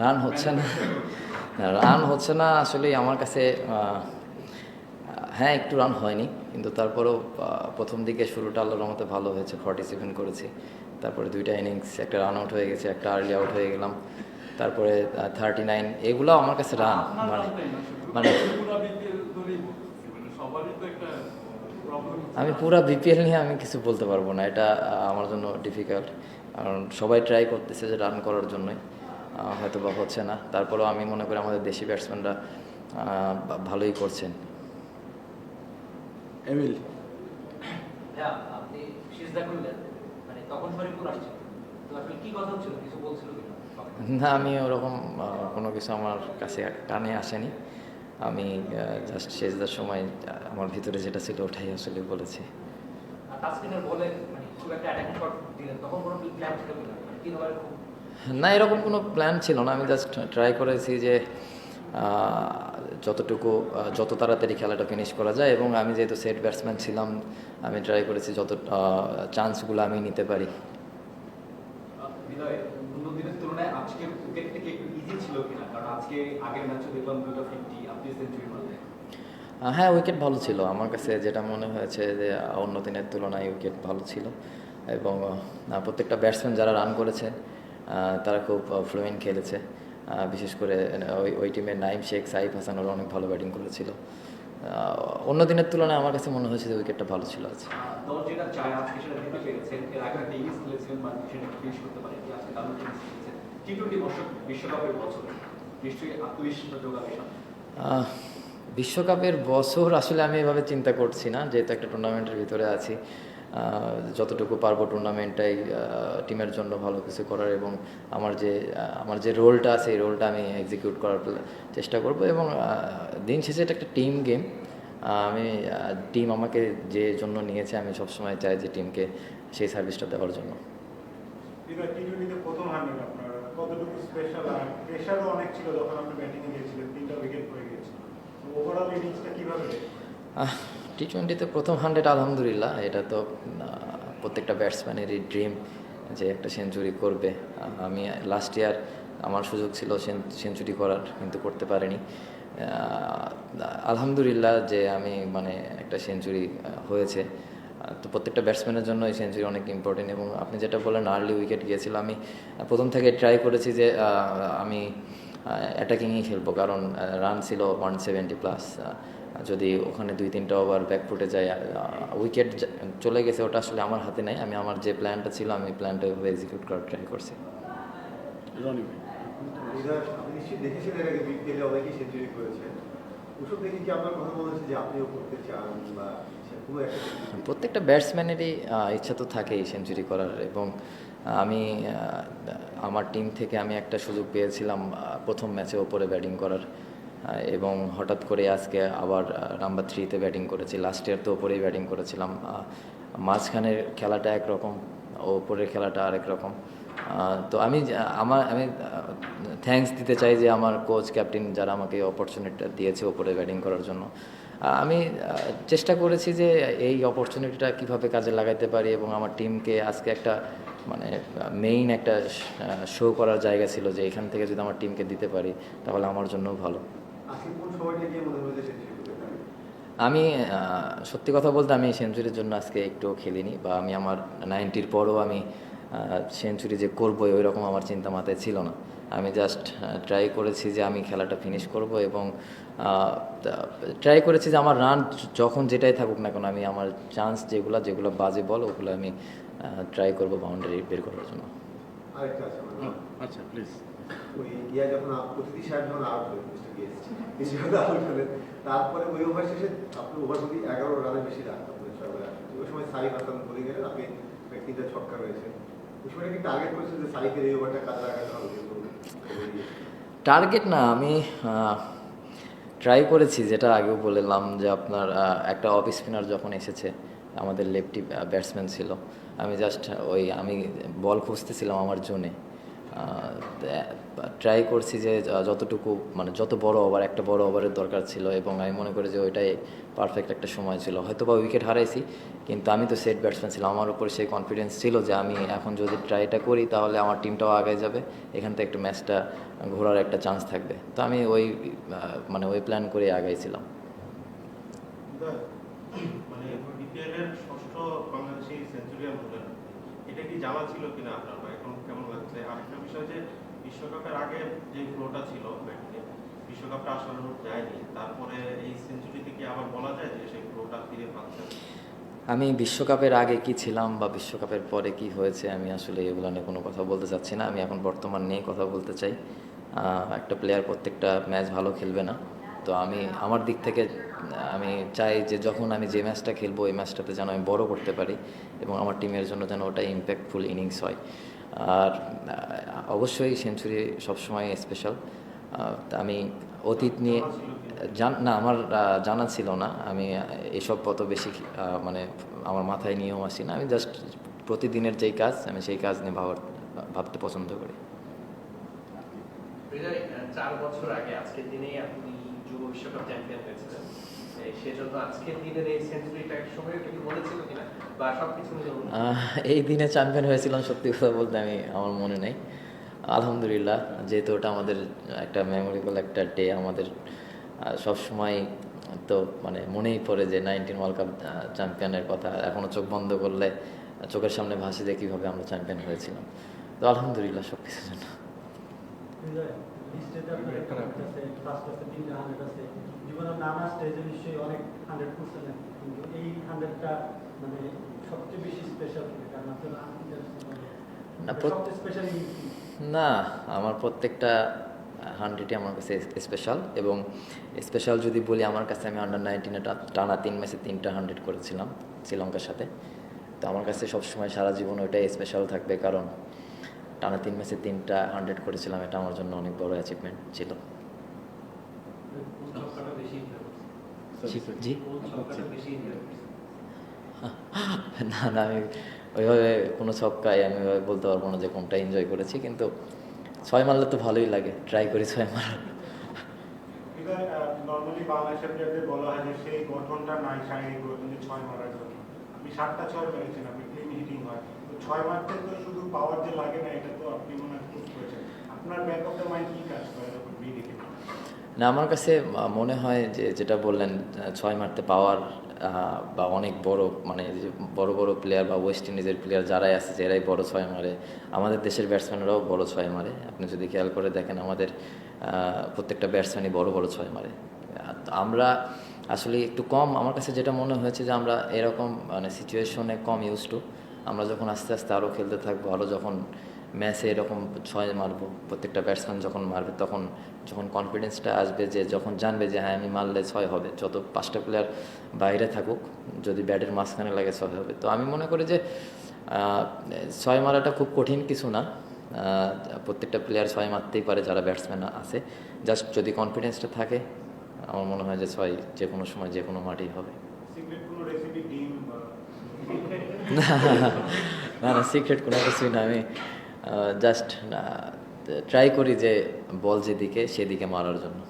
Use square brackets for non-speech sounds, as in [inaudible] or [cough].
Run হচ্ছে না। Run হচ্ছে না আসলে আমার কাছে হ্যাঁ একটু রান হয়নি, কিন্তু তারপরেও প্রথম দিকে শুরুটা আল্লাহর রহমতে ভালো হয়েছে ফর্টি সেভেন করেছি। তারপরে দুইটা ইনিংস একটা রান আউট হয়ে গেছে, একটা আর্লি আউট হয়ে গেলাম। তারপরে থার্টি নাইন এগুলো আমার কাছে রান মানে মানে পুরো বিপিএল ধরেই বলতেছি মানে সবারই তো একটা প্রবলেম আমি পুরা বিপিএল নিয়ে আমি কিছু বলতে পারব না এটা আমার জন্য ডিফিকাল্ট কারণ সবাই ট্রাই করতেছে যে রান করার জন্যই হয়তো বা হচ্ছে না। তারপরেও আমি মনে করি আমাদের দেশি ব্যাটসম্যানরা ভালোই করছেন। এমিল হ্যাঁ মানে তখন ফরিদপুর আসছে। তো আসলে কি কথা হচ্ছিল? কিছু বলছিল কিনা? না আমি ওরকম কোনো কিছু আমার কাছে কানে আসেনি। আমি জাস্ট শেষদার সময় আমার ভিতরে যেটা ছিল ওটাই আসলে বলেছি। আর তাসকিনের বলে মানে খুব একটা অ্যাটাকিং শট দিলেন তখন কোনো প্ল্যান ছিল কিনা? মানে না এরকম কোনো প্ল্যান ছিল না। আমি জাস্ট ট্রাই করেছি যে যতটুকু যত তাড়াতাড়ি খেলাটা ফিনিশ করা যায় এবং আমি যেহেতু সেট ব্যাটসম্যান ছিলাম আমি ট্রাই করেছি যত চান্সগুলো আমি নিতে পারি। আজকের উইকেটটা কি একটু ইজি ছিল কিনা? আজকে আগের ম্যাচে দেখলাম দুটো ফিফটি আপনি সেঞ্চুরি মারলেন। হ্যাঁ উইকেট ভালো ছিল। আমার কাছে যেটা মনে হয়েছে যে অন্য দিনের তুলনায় উইকেট ভালো ছিল। এবং প্রত্যেকটা ব্যাটসম্যান যারা রান করেছে তারা খুব ফ্লুয়েন্ট খেলেছে। বিশেষ করে ওই ওই টিমের নাইম শেখ সাইফ হাসান ওরা অনেক ভালো ব্যাটিং করেছিল। অন্য দিনের তুলনায় আমার কাছে মনে হয়েছে যে উইকেটটা ভালো ছিল আজ। টি টোয়েন্টি বিশ্বকাপের বছর। বিশ্বকাপের বছর আসলে আমি এভাবে চিন্তা করছি না যেহেতু একটা টুর্নামেন্টের ভিতরে আছি। যতটুকু পারব টুর্নামেন্টটাই টিমের জন্য ভালো কিছু করার এবং আমার যে আমার যে রোলটা আছে এই রোলটা আমি এক্সিকিউট করার চেষ্টা করব এবং দিন শেষে এটা একটা টিম গেম আমি টিম আমাকে যে জন্য নিয়েছে আমি সবসময় চাই যে টিমকে সেই সার্ভিসটা দেওয়ার জন্য। প্রথম কতটুকু স্পেশাল আর প্রেশারও অনেক ছিল যখন আপনি গিয়েছিলেন, তিনটা উইকেট পড়ে গিয়েছিল। ওভারঅল ইনিংসটা টি টোয়েন্টিতে প্রথম হান্ড্রেড আলহামদুলিল্লাহ, এটা তো প্রত্যেকটা ব্যাটসম্যানেরই ড্রিম যে একটা সেঞ্চুরি করবে। আমি লাস্ট ইয়ার আমার সুযোগ ছিল সেঞ্চুরি করার, কিন্তু করতে পারিনি। আলহামদুলিল্লাহ যে আমি মানে একটা সেঞ্চুরি হয়েছে। তো প্রত্যেকটা ব্যাটসম্যানের জন্য এই সেঞ্চুরি অনেক ইম্পর্টেন্ট এবং আপনি যেটা বললেন আর্লি উইকেট গিয়েছিল আমি প্রথম থেকে ট্রাই করেছি যে আমি অ্যাটাকিংই খেলব কারণ রান ছিল ওয়ান সেভেন্টি প্লাস যদি ওখানে দুই তিনটা ওভার ব্যাক ফুটে যায় উইকেট চলে গেছে ওটা আসলে আমার হাতে নাই আমি আমার যে প্ল্যানটা ছিল আমি প্ল্যানটা ওইভাবে এক্সিকিউট করার ট্রাই করছি। রনি ভাই। লিডার আপনি নিশ্চয়ই দেখেছেন প্রত্যেকটা ব্যাটসম্যানেরই ইচ্ছা তো থাকেই সেঞ্চুরি করার এবং আমি আমার টিম থেকে আমি একটা সুযোগ পেয়েছিলাম প্রথম ম্যাচে ওপরে ব্যাটিং করার এবং হঠাৎ করে আজকে আবার নাম্বার থ্রিতে ব্যাটিং করেছি। লাস্ট ইয়ার তো ওপরেই ব্যাটিং করেছিলাম মাঝখানের খেলাটা একরকম, ওপরের খেলাটা আরেক রকম। তো আমি, আমার, আমি থ্যাঙ্কস দিতে চাই যে আমার কোচ ক্যাপ্টেন যারা আমাকে অপরচুনিটিটা দিয়েছে ওপরে ব্যাটিং করার জন্য। আমি চেষ্টা করেছি যে এই অপরচুনিটিটা কীভাবে কাজে লাগাইতে পারি এবং আমার টিমকে আজকে একটা মানে মেইন একটা শো করার জায়গা ছিল যে এখান থেকে যদি আমার টিমকে দিতে পারি তাহলে আমার জন্য ভালো। আমি সত্যি কথা বলতে আমি সেঞ্চুরির জন্য আজকে একটুও খেলিনি বা আমি আমার নাইনটির পরও আমি সেঞ্চুরি যে করব ওই রকম আমার চিন্তা মাথায় ছিল না। আমি জাস্ট ট্রাই করেছি যে আমি খেলাটা ফিনিশ করব এবং ট্রাই করেছি যে আমার রান যখন যেটাই থাকুক না কেন আমি আমার চান্স যেগুলো যেগুলো বাজে বল ওগুলো আমি ট্রাই করব বাউন্ডারি বের করার জন্য। আচ্ছা প্লিজ ওই যখন প্রতিটি সাইড যখন আউট হলেন মিস্টার গেস্ট কিছু আউট হলেন তারপরে ওই ওভার শেষে আপনি ওভার প্রতি এগারো রানের বেশি রান আপনাদের ছয় ওভারে আসেন। ওই সময় সাইফ হাসান বলে গেলেন আপনি তিনটা ছক্কা রয়েছে ওই সময় কি টার্গেট না, আমি ট্রাই করেছি, যেটা আগেও বললাম যে আপনার একটা অফ স্পিনার যখন এসেছে, আমাদের লেফটি ব্যাটসম্যান ছিল, আমি জাস্ট ওই, আমি বল খুঁজতেছিলাম আমার জোনে ট্রাই করছি যে যতটুকু মানে যত বড় ওভার একটা বড় ওভারের দরকার ছিল এবং আমি মনে করি যে ওইটাই পারফেক্ট একটা সময় ছিল। হয়তো বা উইকেট হারাইছি, কিন্তু আমি তো সেট ব্যাটসম্যান ছিলাম। আমার উপর সেই কনফিডেন্স ছিল যে আমি এখন যদি ট্রাইটা করি, তাহলে আমার টিমটাও আগে যাবে। এখান থেকে একটু ম্যাচটা ঘোরার একটা চান্স থাকবে। তো আমি ওই মানে ওই প্ল্যান করে আগাইছিলাম। মানে এটা কি ছিল কিনা আপনার এখন কেমন লাগছে? আরেকটা বিষয় যে বিশ্বকাপের আগে যে ফ্লোটা ছিল ব্যাটিংয়ে বিশ্বকাপটা আসলে রূপ যায়নি। তারপরে এই সেঞ্চুরিতে কি আবার বলা যায় যে সেই ফ্লোটা ফিরে পাচ্ছেন আমি বিশ্বকাপের আগে কি ছিলাম বা বিশ্বকাপের পরে কি হয়েছে, আমি আসলে এগুলো নিয়ে কোনো কথা বলতে চাচ্ছি না। আমি এখন বর্তমান নিয়ে কথা বলতে চাই। একটা প্লেয়ার প্রত্যেকটা ম্যাচ ভালো খেলবে না। তো আমি, আমার দিক থেকে, আমি চাই যে যখন আমি যে ম্যাচটা খেলব, ওই ম্যাচটাতে যেন আমি বড় করতে পারি এবং আমার টিমের জন্য যেন ওটা ইম্প্যাক্টফুল ইনিংস হয়। আর অবশ্যই সেঞ্চুরি সবসময় স্পেশাল আমি অতীত নিয়ে, জান, না, আমার জানা ছিল না। আমি এসব কত বেশি মানে আমার মাথায় নিয়েও আসি না। আমি জাস্ট প্রতিদিনের যেই কাজ, আমি সেই কাজ নিয়ে ভাবার ভাবতে পছন্দ করি। চার বছর আগে আজকের দিনেই আপনি যুব বিশ্বকাপ চ্যাম্পিয়ন হয়েছিলেন। সেজন্য আজকের দিনের এই সেঞ্চুরিটা সময় কি কিনা বা সবকিছু আহ, এই দিনে চ্যাম্পিয়ন হয়েছিলাম সত্যি কথা বলতে আমি আমার মনে নেই। আলহামদুলিল্লাহ যেহেতু ওটা আমাদের একটা মেমোরেবল একটা ডে আমাদের সবসময় তো মানে মনেই পড়ে যে নাইনটিন ওয়ার্ল্ড কাপ চ্যাম্পিয়নের কথা। এখনও চোখ বন্ধ করলে চোখের সামনে ভাসি যে কীভাবে আমরা চ্যাম্পিয়ন হয়েছিলাম। তো আলহামদুলিল্লাহ সব কিছুর জন্য লিস্টেতে আপনার ফার্স্ট আছে তিনটা হান্ড্রেড আছে। জীবনের নানা স্টেজে নিশ্চয়ই অনেক হান্ড্রেড করছেন কিন্তু এই হান্ড্রেডটা মানে সবচেয়ে বেশি স্পেশাল কারণ আপনার সবচেয়ে স্পেশাল না আমার প্রত্যেকটা হান্ড্রেডই আমার কাছে স্পেশাল এবং স্পেশাল যদি বলি আমার কাছে আমি আন্ডার নাইনটিনে টানা তিন ম্যাচে তিনটা হান্ড্রেড করেছিলাম শ্রীলঙ্কার সাথে। তো আমার কাছে সবসময় সারা জীবন ওইটাই স্পেশাল থাকবে কারণ টানা তিন ম্যাচে তিনটা হান্ড্রেড করেছিলাম, এটা আমার জন্য অনেক বড় অ্যাচিভমেন্ট ছিল? জি-? [laughs] না না, আমি ওইভাবে কোনো ছক্কায় আমি ওইভাবে বলতে পারব না যে কোনটা এনজয় করেছি, কিন্তু ছয় মারলে তো ভালোই লাগে ট্রাই করি ছয় মারার বাংলাদেশের ছয় তো শুধু পাওয়ার যে লাগে না, এটা তো আপনি মনে আপনার ব্যাক অফ দ্য মাইন্ড কাজ করে? না, আমার কাছে মনে হয় যে, যেটা বললেন ছয় মারতে পাওয়ার বা অনেক বড় মানে বড় বড় প্লেয়ার বা ওয়েস্ট ইন্ডিজের প্লেয়ার যারাই আছে, যারাই বড় ছয় মারে, আমাদের দেশের ব্যাটসম্যানরাও বড় ছয় মারে। আপনি যদি খেয়াল করে দেখেন, আমাদের প্রত্যেকটা ব্যাটসম্যানই বড় বড় ছয় মারে। আমরা আসলে একটু কম, আমার কাছে যেটা মনে হয়েছে যে, আমরা এরকম মানে সিচুয়েশনে কম ইউজ টু আমরা যখন আস্তে আস্তে আরও খেলতে থাকব আরও যখন ম্যাচে এরকম ছয় মারবো, প্রত্যেকটা ব্যাটসম্যান যখন মারবে, তখন যখন কনফিডেন্সটা আসবে যে, যখন জানবে যে হ্যাঁ আমি মারলে ছয় হবে। যত পাঁচটা প্লেয়ার বাইরে থাকুক, যদি ব্যাটের মাঝখানে লাগে ছয় হবে। তো আমি মনে করি যে ছয় মারাটা খুব কঠিন কিছু না। প্রত্যেকটা প্লেয়ার ছয় মারতেই পারে যারা ব্যাটসম্যান আছে। জাস্ট যদি কনফিডেন্সটা থাকে, আমার মনে হয় যে, ছয় যে কোনো সময় যে কোনো মাঠেই হবে না না সিক্রেট কোনো কিছুই না, আমি জাস্ট ট্রাই করি যে বল যেদিকে, সেদিকে মারার জন্য।